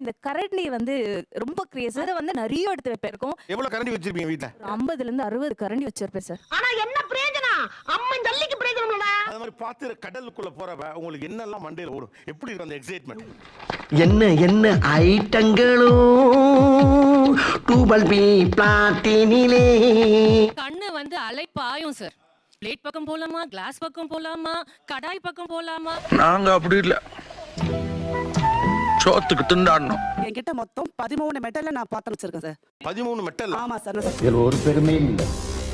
இந்த கரண்டி வந்து ரொம்ப கிரேஸ் அதை வந்து நிறைய எடுத்து வைப்பேன். இருக்கும். எவ்வளவு கரண்டி வச்சிருப்பீங்க வீட்ல? ஐம்பதுல இருந்து அறுபது கரண்டி வச்சிருப்பேன் சார் ஆனா என்ன பிரயோஜனம்? அம்மன் ஜல்லிக்கு பிரயோஜனம் அது மாதிரி பார்த்து கடலுக்குள்ள போறப்ப உங்களுக்கு என்னெல்லாம் மண்டையில ஓடும்? எப்படி இருக்கும் அந்த எக்ஸைட்மெண்ட் என்ன என்ன ஐட்டங்களோ டூபல் பி பிளாட்டினிலே கண்ணு வந்து அலை பாயும் சார் பிளேட் பக்கம் போலாமா? கிளாஸ் பக்கம் போலாமா? கடாய் பக்கம் போலாமா? நாங்க அப்படி இல்ல. சோத்துக்கு திண்டாடணும். என்கிட்ட மொத்தம் பதிமூணு மெட்டல்ல நான் பாத்திரம் வச்சிருக்கேன் சார். பதிமூணு மெட்டல் ஆமா சார் இதுல ஒரு பெருமையும் இல்லை.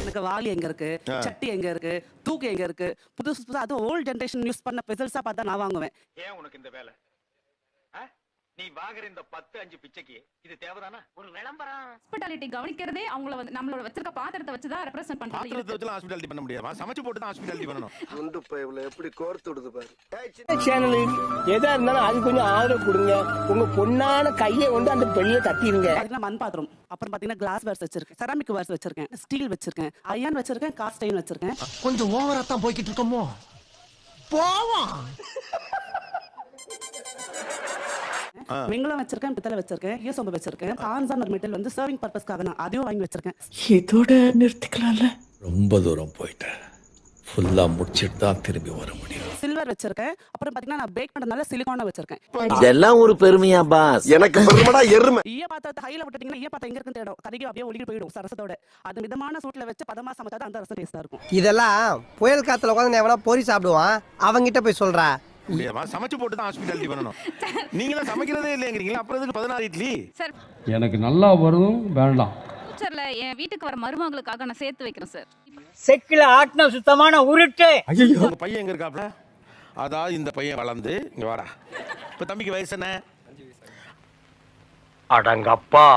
எனக்கு வாளி எங்க இருக்கு சட்டி எங்க இருக்கு தூக்கு எங்க இருக்கு புதுசு புதுசா அது ஓல்ட் ஜென்ரேஷன் யூஸ் பண்ண பெசல்ஸா பார்த்தா நான் வாங்குவேன். ஏன் உனக்கு இந்த வேலை? நீ வாங்குற இந்த பத்து அஞ்சு பிச்சைக்கு இது தேவைதானா? ஒரு விளம்பரம். ஹாஸ்பிட்டாலிட்டி கவனிக்கிறதே அவங்கள வந்து நம்மளோட வச்சிருக்க பாத்திரத்தை வச்சு தான் ரெப்ரசென்ட் பாத்திரத்தை பண்றது வச்சுலாம் ஹாஸ்பிட்டாலிட்டி பண்ண முடியாது? சமைச்சு போட்டு தான் ஹாஸ்பிட்டாலிட்டி பண்ணணும். குண்டு பைப்ல எப்படி கோர்த்து விடுது பாரு. சேனல் எதா இருந்தாலும் அது கொஞ்சம் ஆதரவு கொடுங்க. உங்க பொண்ணான கையை கொண்டு அந்த பெண்ணில தட்டிடுங்க. பாத்தீங்கன்னா மண் பாத்திரம். அப்புறம் பாத்தீங்கன்னா கிளாஸ் வேர்ஸ் வச்சிருக்கேன். செராமிக் வேர்ஸ் வச்சிருக்கேன். ஸ்டீல் வச்சிருக்கேன். அயன் வச்சிருக்கேன். காஸ்ட் அயன் வச்சிருக்கேன். கொஞ்சம் ஓவரா தான் போய்கிட்டு இருக்கோமோ? போவோம். வெங்கலம் வச்சிருக்கேன் பித்தளை வச்சிருக்கேன் ஈசொம்பு வச்சிருக்கேன் பான்சான் ஒரு மெட்டல் வந்து சர்விங் பர்பஸ்க்காக நான் அதையும் வாங்கி வச்சிருக்கேன். இதோட நிறுத்திக்கலாம்ல? ரொம்ப தூரம் போயிட்டேன். ஃபுல்லா முடிச்சிட்டு தான் திரும்பி வர முடியும். சில்வர் வச்சிருக்கேன். அப்புறம் பாத்தீங்கன்னா நான் பேக் பண்ணதுனால சிலிகான வச்சிருக்கேன். இதெல்லாம் ஒரு பெருமையா பாஸ் எனக்கு பெருமைடா எருமை. ஈய பாத்திரத்தை ஹைல விட்டுட்டீங்கன்னா ஈய பாத்திரம் எங்க இருக்குன்னு தேடும். கருகி அப்படியே ஒழுகி போயிடும் சரசத்தோட. அது மிதமான சூட்ல வச்சு பதமா சமைச்சா அந்த ரசம் டேஸ்டா இருக்கும். இதெல்லாம் புயல் காத்துல உட்காந்து எவனா பொறி சாப்பிடுவான். அவங்கிட்ட போய் சொல்றா. முடியாதுமா சமைச்சு போட்டு தான் ஹாஸ்பிட்டாலிட்டி பண்ணணும். நீங்க தான் சமைக்கிறதே இல்லைங்கிறீங்களா? அப்புறம் எதுக்கு பதினாறு இட்லி? சார் எனக்கு நல்லா வரும் வேண்டாம். ஃபியூச்சர்ல என் வீட்டுக்கு வர மருமகளுக்காக நான் சேர்த்து வைக்கிறேன் சார். செக்கில ஆட்டின சுத்தமான உருட்டு. உங்க பையன் எங்க இருக்காப்ல? அதாவது இந்த பையன் வளர்ந்து இங்க வாடா. இப்ப தம்பிக்கு வயசு என்ன? அடங்கப்பா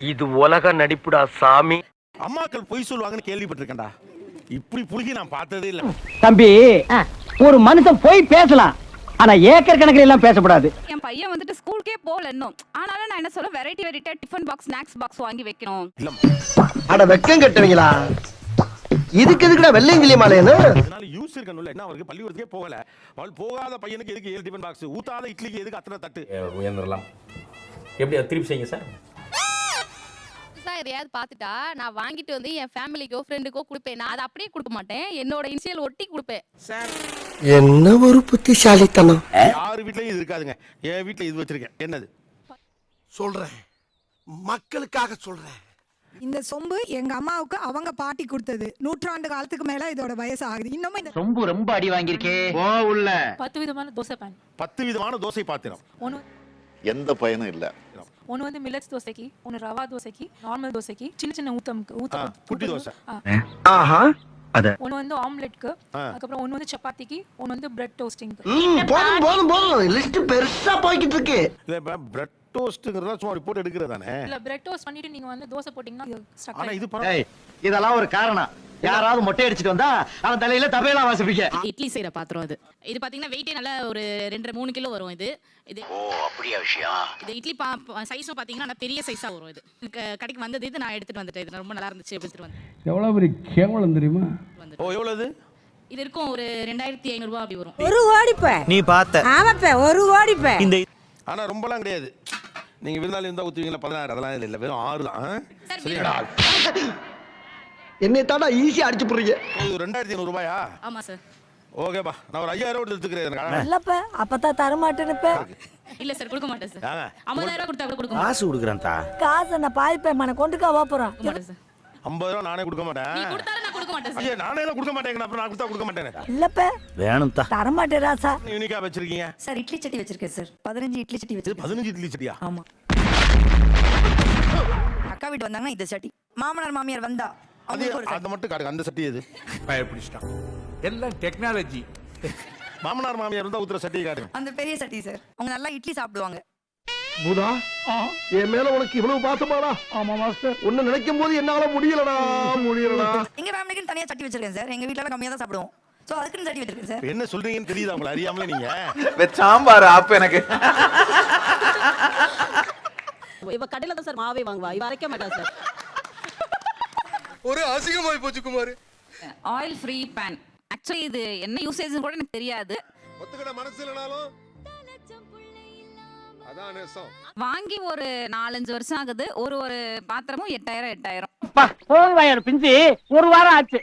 இது உலக நடிப்புடா சாமி. அம்மாக்கள் பொய் சொல்லுவாங்கன்னு கேள்விப்பட்டிருக்கேன்டா. இப்படி புழுகி நான் பார்த்ததே இல்ல. தம்பி ஒரு மனுஷன் போய் பேசலாம். ஆனா ஏக்கர் கணக்கில் எல்லாம் பேசக்கூடாது என் பையன் வந்துட்டு ஸ்கூலுக்கே போகல இன்னும். ஆனாலும் நான் என்ன சொல்ல வெரைட்டி வெரைட்டியா டிஃபன் பாக்ஸ் ஸ்நாக்ஸ் பாக்ஸ் வாங்கி வைக்கணும். அட வெக்கம் கட்டுவீங்களா? இதுக்கு எதுக்குடா வெள்ளையங்கிலி மாலையன்னு அதனால யூஸ் இருக்கணும்ல. என்ன அவருக்கு பள்ளிக்கூடத்துக்கே போகல. அவள் போகாத பையனுக்கு எதுக்கு ஏழு டிஃபன் பாக்ஸ் ஊத்தாத இட்லிக்கு எதுக்கு அத்தனை தட்டு? உயர்ந்துடலாம். எப்படி திருப்பி செய்யுங்க சார்? எதையாவது பார்த்துட்டா நான் வாங்கிட்டு வந்து என் ஃபேமிலிக்கோ ஃப்ரெண்டுக்கோ கொடுப்பேன். நான் அதை அப்படியே கொடுக்க மாட்டேன். என்னோட இனிஷியல் ஒட்டி கொடுப்பேன். என்ன ஒரு புத்திசாலித்தனம்? யார் வீட்லயும் இது இருக்காதுங்க. என் வீட்ல இது வச்சிருக்கேன். என்னது? சொல்றேன். மக்களுக்காக சொல்றேன். இந்த சொம்பு எங்க அம்மாவுக்கு அவங்க பாட்டி கொடுத்தது. நூற்றாண்டு காலத்துக்கு மேல இதோட வயசு ஆகுது. இன்னமும் இந்த ரொம்ப ரொம்ப அடி வாங்கியிருக்கே. ஓ உள்ள. பத்து விதமான தோசை பேன். பத்து விதமான தோசை பாத்திரம். ஒன்று எந்த பயனும் இல்ல. ஒன்று வந்து மில்லட்ஸ் தோசைக்கு ஒன்று ரவா தோசைக்கு நார்மல் தோசைக்கு சின்ன சின்ன ஊத்தம்க்கு ஆ, குட்டி தோசை. ஆஹா ஒன்று வந்து ஆம்லெட்க்கு. அதுக்கப்புறம் ஒன்று வந்து சப்பாத்திக்கு ஒன்று வந்து பிரெட் டோஸ்டிங்க்கு போதும் போதும் போதும். லிஸ்ட் பெருசா போய்கிட்டு இருக்கு. பிரெட் டோஸ்ட்ங்கிறதா சும்மா ரிப்போர்ட் எடுக்கிறது தானே? இல்ல பிரெட் டோஸ்ட் பண்ணிட்டு நீங்க வந்து தோசை போட்டீங்கன்னா இது ஸ்டக் ஆனா இது பரவாயில்ல. இதெல்லாம் ஒரு காரணம். யாராவது மொட்டை அடிச்சிட்டு வந்தா அவன் தலையில தபையெல்லாம் வாசிப்பீங்க இட்லி செய்யற பாத்திரம் அது. இது பாத்தீங்கன்னா வெயிட்டே நல்லா ஒரு ரெண்டரை மூணு கிலோ வரும் இது. இது ஓ அப்படியா விஷயம்? இது இட்லி பா சைஸும் பாத்தீங்கன்னா நல்லா பெரிய சைஸா வரும் இது. கடைக்கு வந்தது இது நான் எடுத்துட்டு வந்துட்டேன். இது ரொம்ப நல்லா இருந்துச்சு எடுத்துட்டு வந்தேன் எவ்வளவு பெரிய கேவலம் தெரியுமா? ஓ எவ்வளவு இது? இருக்கும் ஒரு ரெண்டாயிரத்தி ஐநூறுபா அப்படி வரும். ஒரு ஓடிப்ப நீ பார்த்த. ஆமாப்ப ஒரு ஓடிப்ப இந்த ஆனா ரொம்பலாம் கிடையாது. நீங்க விருந்தாளி இருந்தா ஊத்துவீங்களா? பதினாறு. அதெல்லாம் இல்ல வெறும் ஆறு தான்? சரியா என்னை தாண்டா ஈஸியா அடிச்சு போடுறீங்க. இது ரெண்டாயிரத்தி ஐநூறு ரூபாயா? ஆமா சார். ஓகேப்பா நான் ஒரு ஐயாயிரம் ரூபாய் எடுத்துக்கிறேன் எனக்கு. இல்லப்ப அப்பதான் தரமாட்டேன்னுப்ப. இல்ல சார் கொடுக்க மாட்டேன் சார். ஆங்க. ஐம்பதாயிரம் ரூபாய் கொடுத்தா கூட கொடுக்க மாட்டேன். காசு கொடுக்குறேன் தா காசை நான் பாய்ப்பேன் மன கொண்டுக்கா சார். ஐம்பது ரூபா நானே கொடுக்க மாட்டேன். கொடுக்க மாட்டேன் சார் ஐயா நானே தான் கொடுக்க மாட்டேங்க அப்புறம் நான் கொடுத்தா கொடுக்க மாட்டேன் இல்லப்ப. வேணும் தா ராசா யூனிக்கா வச்சிருக்கீங்க? சார் இட்லி சட்டி வச்சிருக்கேன் சார் பதினஞ்சு இட்லி சட்டி இது வச்சிருக்கேன் பதினஞ்சு இட்லி சட்டியா? ஆமா. அக்கா வீட்டு வந்தாங்கன்னா இந்த சட்டி. மாமனார் மாமியார் வந்தா அது அவங்களுக்கு ஒரு அதை மட்டும் காட்டுங்க அந்த சட்டி எது? பயப்பிடிச்சிட்டான். எல்லாம் டெக்னாலஜி மாமனார் மாமியார் இருந்தா ஊத்துற சட்டியை காட்டுங்க. அந்த பெரிய சட்டி சார் அவங்க நல்லா இட்லி சாப்பிடுவாங்க. பூதா என் மேல உனக்கு இவ்வளவு பாசமாடா? ஆமா மாஸ்டர். உன்னை நினைக்கும் போது என்னால முடியலடா முடியலடா. எங்க ஃபேமிலிக்கு தனியா சட்டி வச்சிருக்கேன் சார். எங்க வீட்ல கம்மியா தான் சாப்பிடுவோம். சோ அதுக்குன்னு சட்டி வச்சிருக்கேன் சார். என்ன சொல்றீங்கன்னு தெரியுதா உங்களை அறியாமலே நீங்க. சாம்பார் அப்ப எனக்கு. இவ கடையில தான் சார் மாவே வாங்குவா. இவ அரைக்க மாட்டா சார். ஒரு அசிங்கமாய் போச்சு Kumar. Oil free pan actually இது என்ன யூசேஜ் கூட எனக்கு தெரியாது. ஒத்துக்கிட மனசு இல்லனாலும் வாங்கி ஒரு நாலஞ்சு வருஷம் ஆகுது. ஒரு ஒரு பாத்திரமும் எட்டாயிரம் எட்டாயிரம். பிஞ்சு. ஒரு வாரம் ஆச்சு.